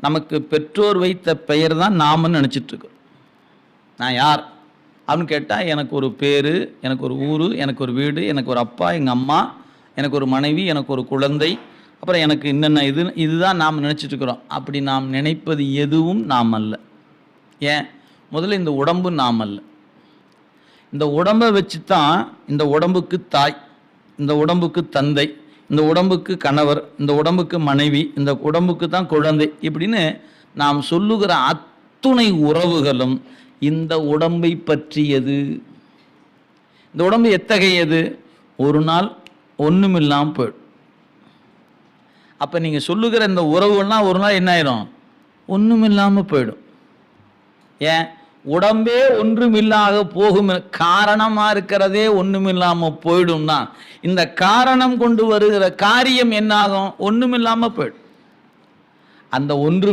நமக்கு பெற்றோர் வைத்த பெயர் தான் நாமன்னு நினச்சிட்டு இருக்கோம் நான் யார்? அப்படின்னு கேட்டால் எனக்கு ஒரு பேர் எனக்கு ஒரு ஊர் எனக்கு ஒரு வீடு எனக்கு ஒரு அப்பா எங்கள் அம்மா எனக்கு ஒரு மனைவி எனக்கு ஒரு குழந்தை அப்புறம் எனக்கு என்னென்ன இது இதுதான் நாம் நினச்சிட்ருக்குறோம். அப்படி நாம் நினைப்பது எதுவும் நாம் அல்ல. ஏன்? முதல்ல இந்த உடம்பு நாம் அல்ல. இந்த உடம்பை வச்சு தான் இந்த உடம்புக்கு தாய் இந்த உடம்புக்கு தந்தை இந்த உடம்புக்கு கணவர் இந்த உடம்புக்கு மனைவி இந்த உடம்புக்கு தான் குழந்தை இப்படின்னு நாம் சொல்லுகிற அத்துணை உறவுகளும் இந்த உடம்பை பற்றியது. இந்த உடம்பு எத்தகையது? ஒரு நாள் ஒன்றுமில்லாமல் போயிடும். அப்போ நீங்கள் சொல்லுகிற இந்த உறவுகள்லாம் ஒரு நாள் என்ன ஆயிரும்? ஒன்றுமில்லாமல் போயிடும். ஏன்? உடம்பே ஒன்றுமில்லாத போகும் காரணமாக இருக்கிறதே ஒன்றுமில்லாமல் போயிடும்னா இந்த காரணம் கொண்டு வருகிற காரியம் என்னாகும்? ஒன்றுமில்லாமல் போயிடும். அந்த ஒன்று